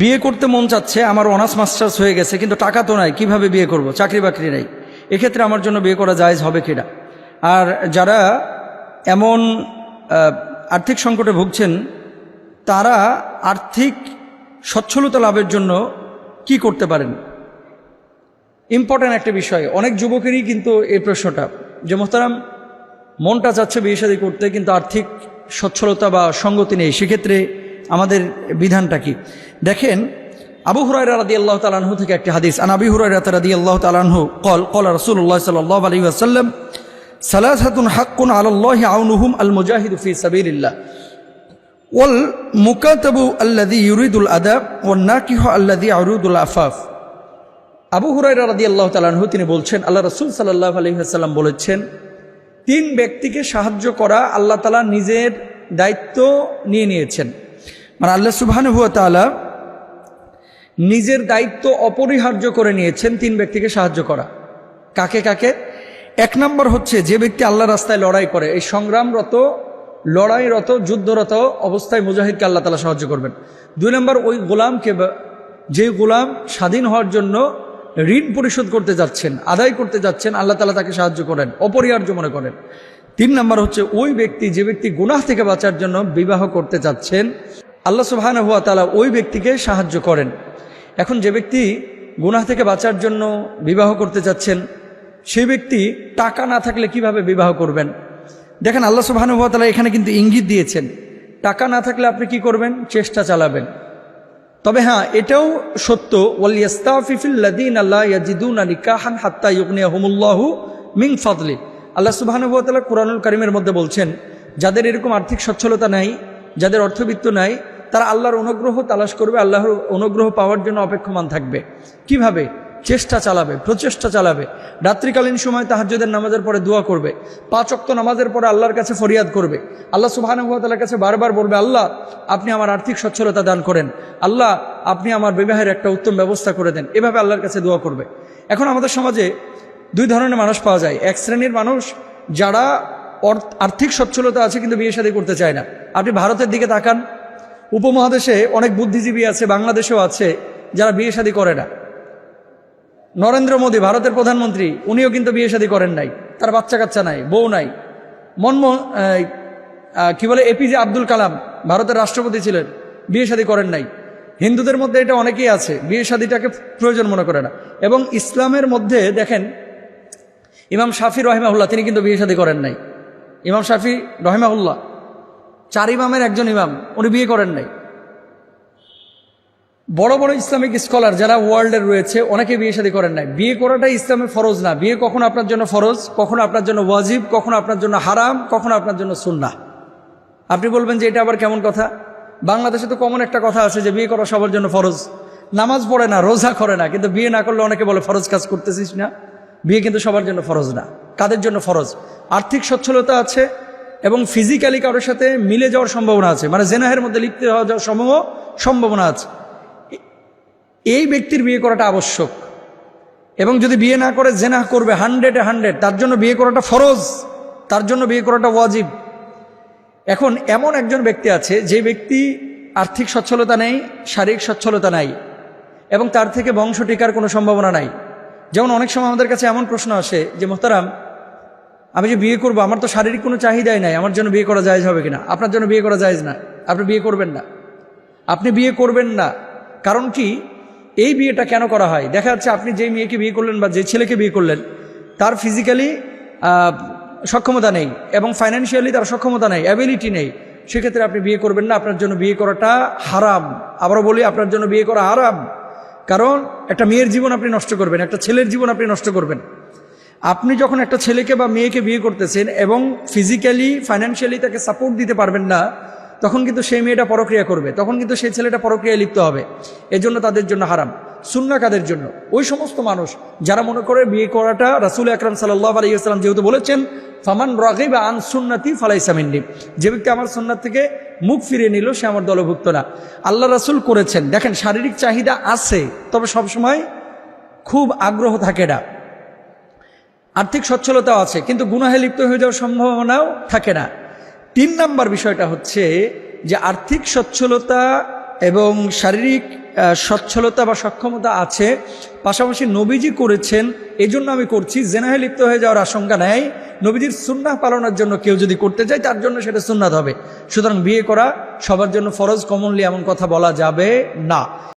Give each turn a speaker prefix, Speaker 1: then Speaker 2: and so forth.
Speaker 1: বিয়ে করতে মন চাচ্ছে, আমার অনার্স মাস্টার্স হয়ে গেছে, কিন্তু টাকা তো নাই, কীভাবে বিয়ে করব? চাকরি বাকরি নেই। এক্ষেত্রে আমার জন্য বিয়ে করা জায়েজ হবে কিনা? আর যারা এমন আর্থিক সংকটে ভুগছেন, তারা আর্থিক সচ্ছলতা লাভের জন্য কি করতে পারেন? ইম্পর্ট্যান্ট একটা বিষয়। অনেক যুবকেরই কিন্তু এই প্রশ্নটা যে, মোহতারাম, মনটা চাচ্ছে বিয়ে করতে, কিন্তু আর্থিক সচ্ছলতা বা সঙ্গতি নেই। সেক্ষেত্রে আমাদের বিধানটা কি? দেখেন, আবু হুরাই রাদি আল্লাহ তালাহু থেকে একটি হাদিস, আন আবি হুরাই রাদি আল্লাহ তালাহু কল কল রসুল্লাহ সাল্লাহ আলী আসাল্লাম সালাসাতুন হাক্কুন আল্লাহ আউনুহুম আল মুজাহিদ ফি সাবিল্লাহ ওয়াল মুকাতাবু আল্লাদি ইউরিদুল আদাব ওয়ান নাকিহ আল্লাদি আরুদুল আফাফ। আবু হুরাইরা রাদি আল্লাহ তালাহু তিনি বলছেন, আল্লাহ রসুল সাল্লাহ আলহিহাসাল্লাম বলেছেন, তিন ব্যক্তিকে সাহায্য করা আল্লাহ তালা নিজের দায়িত্ব নিয়ে নিয়েছেন। মানে আল্লাহ সুবহান হুয়া তালা নিজের দায়িত্ব অপরিহার্য করে নিয়েছেন তিন ব্যক্তিকে সাহায্য করা। কাকে কাকে? এক নম্বর হচ্ছে যে ব্যক্তি আল্লাহ রাস্তায় লড়াই করে, এই সংগ্রামরত, লড়াইরত, যুদ্ধরত অবস্থায় মুজাহিদকে আল্লাহ তালা সাহায্য করবেন। দুই নম্বর, ওই গোলামকে যে গোলাম স্বাধীন হওয়ার জন্য ঋণ পরিশোধ করতে যাচ্ছেন, আদায় করতে যাচ্ছেন, আল্লাহ তালা তাকে সাহায্য করেন, অপরিহার্য মনে করেন। তিন নম্বর হচ্ছে ওই ব্যক্তি, যে ব্যক্তি গুনাহ থেকে বাঁচার জন্য বিবাহ করতে চাচ্ছেন আল্লাহ সুবহান হুয়া তালা ওই ব্যক্তিকে সাহায্য করেন। এখন যে ব্যক্তি গুনাহ থেকে বাঁচার জন্য বিবাহ করতে চাচ্ছেন সেই ব্যক্তি টাকা না থাকলে কীভাবে বিবাহ করবেন? দেখেন আল্লাহ সুবাহান হুয়া তালা এখানে কিন্তু ইঙ্গিত দিয়েছেন, টাকা না থাকলে আপনি কি করবেন? চেষ্টা চালাবেন। তবে হ্যাঁ এটাও সত্য আল্লাহ ইয়াজিদুন কাহান হাত্তা মিং ফাদলি। আল্লাহ কোরআনুল করিমের মধ্যে বলছেন, যাদের এরকম আর্থিক সচ্ছলতা নাই, যাদের অর্থবিত্ত নাই তারা আল্লাহর অনুগ্রহ তালাশ করবে, আল্লাহর অনুগ্রহ পাওয়ার জন্য অপেক্ষমান থাকবে। কীভাবে? চেষ্টা চালাবে, প্রচেষ্টা চালাবে। রাত্রিকালীন সময় তাহাজ্জুদের নামাজের পরে দোয়া করবে। পাঁচ অক্ত নামাজের পরে আল্লাহর কাছে ফরিয়াদ করবে। আল্লাহ সুবাহানুভাতালার কাছে বারবার বলবে, আল্লাহ, আপনি আমার আর্থিক সচ্ছলতা দান করেন। আল্লাহ, আপনি আমার বিবাহের একটা উত্তম ব্যবস্থা করে দেন। এভাবে আল্লাহর কাছে দোয়া করবে। এখন আমাদের সমাজে দুই ধরনের মানুষ পাওয়া যায়। এক শ্রেণির মানুষ যারা আর্থিক সচ্ছলতা আছে কিন্তু বিয়ে শাদী করতে চায় না। আপনি ভারতের দিকে তাকান উপমহাদেশে অনেক বুদ্ধিজীবী আছে, বাংলাদেশেও আছে, যারা বিয়ে শাদী করে না। নরেন্দ্র মোদী, ভারতের প্রধানমন্ত্রী, উনিও কিন্তু বিয়ে শাদী করেন নাই। তার বাচ্চা কাচ্চা নাই, বউ নাই। মনমোহন কি বলে এপিজে আব্দুল কালাম, ভারতের রাষ্ট্রপতি ছিলেন, বিয়ে শাদী করেন নাই। হিন্দুদের মধ্যে এটা অনেকেই আছে, বিয়ে শাদীটাকে প্রয়োজন মনে করে না। এবং ইসলামের মধ্যে দেখেন, ইমাম শাফি রহেমাহুল্লাহ, তিনি কিন্তু বিয়ে শাদী করেন নাই। ইমাম শাফি রহেমাহুল্লাহ চার ইমামের একজন ইমাম, উনি বিয়ে করেন নাই। বড় বড় ইসলামিক স্কলার যারা ওয়ার্ল্ডের রয়েছে, অনেকে বিয়ে শাদী করেন নাই। বিয়ে করাটাই ইসলামের ফরজ না। বিয়ে কখনো আপনার জন্য ফরজ, কখনো আপনার জন্য ওয়াজিব, কখনো আপনার জন্য হারাম, কখনো আপনার জন্য সুন্না আপনি বলবেন যে এটা আবার কেমন কথা? বাংলাদেশে তো কমন একটা কথা আছে যে বিয়ে করা সবার জন্য ফরজ। নামাজ পড়ে না, রোজা করে না, কিন্তু বিয়ে না করলে অনেকে বলে, ফরজ কাজ করতেছিস না? বিয়ে কিন্তু সবার জন্য ফরজ না। কাদের জন্য ফরজ? আর্থিক সচ্ছলতা আছে এবং ফিজিক্যালি কারোর সাথে মিলে যাওয়ার সম্ভাবনা আছে। মানে জেনাহের মধ্যে লিপ্ত হওয়া যাওয়ার সম্ভব সম্ভাবনা আছে। এই ব্যক্তির বিয়ে করাটা আবশ্যক। এবং যদি বিয়ে না করে জেনাহ করবে হান্ড্রেডে হান্ড্রেড তার জন্য বিয়ে করাটা ফরজ। তার জন্য বিয়ে করাটা ওয়াজিব। এখন এমন একজন ব্যক্তি আছে, যে ব্যক্তি আর্থিক সচ্ছলতা নেই, শারীরিক সচ্ছলতা নাই, এবং তার থেকে বংশ টিকার কোনো সম্ভাবনা নাই। যেমন অনেক সময় আমাদের কাছে এমন প্রশ্ন আসে যে, মোহতারাম আমি যে বিয়ে করব, আমার তো শারীরিক কোনো চাহিদাই নাই, আমার জন্য বিয়ে করা জায়েজ হবে কিনা? আপনার জন্য বিয়ে করা জায়েজ না, আপনি বিয়ে করবেন না। আপনি বিয়ে করবেন না। কারণ কি? এই বিয়েটা কেন করা হয়? দেখা যাচ্ছে আপনি যেই মেয়েকে বিয়ে করলেন বা যে ছেলেকে বিয়ে করলেন, তার ফিজিক্যালি সক্ষমতা নেই এবং ফাইন্যান্সিয়ালি তার সক্ষমতা নেই অ্যাবিলিটি নেই। সেক্ষেত্রে আপনি বিয়ে করবেন না, আপনার জন্য বিয়ে করাটা হারাম। আবারও বলি, আপনার জন্য বিয়ে করা হারাম। কারণ একটা মেয়ের জীবন আপনি নষ্ট করবেন, একটা ছেলের জীবন আপনি নষ্ট করবেন। আপনি যখন একটা ছেলেকে বা মেয়েকে বিয়ে করতেছেন এবং ফিজিক্যালি ফাইন্যান্সিয়ালি তাকে সাপোর্ট দিতে পারবেন না, তখন কিন্তু সেই মেয়েটা পরক্রিয়া করবে, তখন কিন্তু সেই ছেলেটা পরক্রিয়ায় লিপ্ত হবে। এজন্য তাদের জন্য হারাম। সুন্না কাদের জন্য? ওই সমস্ত মানুষ যারা মনে করে বিয়ে করাটা রাসুল আকরাম সাল্লাহ আলাইসালাম যেহেতু বলেছেন, ফামান রাগিব আন সুন্নাতি ফালাইসামিন্নি যে ব্যক্তি আমার সুন্নাত থেকে মুখ ফিরিয়ে নিল, সে আমার দলভুক্ত না। আল্লাহ রাসুল করেছেন। দেখেন, শারীরিক চাহিদা আছে, তবে সবসময় খুব আগ্রহ থাকে না। আর্থিক সচ্ছলতাও আছে, কিন্তু গুনাহে লিপ্ত হয়ে যাওয়ার সম্ভাবনাও থাকে না। তিন নাম্বার বিষয়টা হচ্ছে যে আর্থিক সচ্ছলতা এবং শারীরিক সচ্ছলতা বা সক্ষমতা আছে, পাশাপাশি নবীজি করেছেন এই জন্য আমি করছি, জেনাহে লিপ্ত হয়ে যাওয়ার আশঙ্কা নেই, নবীজির সুন্নাহ পালনের জন্য কেউ যদি করতে চায়, তার জন্য সেটা সুন্নাত হবে। সুতরাং বিয়ে করা সবার জন্য ফরজ কমনলি এমন কথা বলা যাবে না।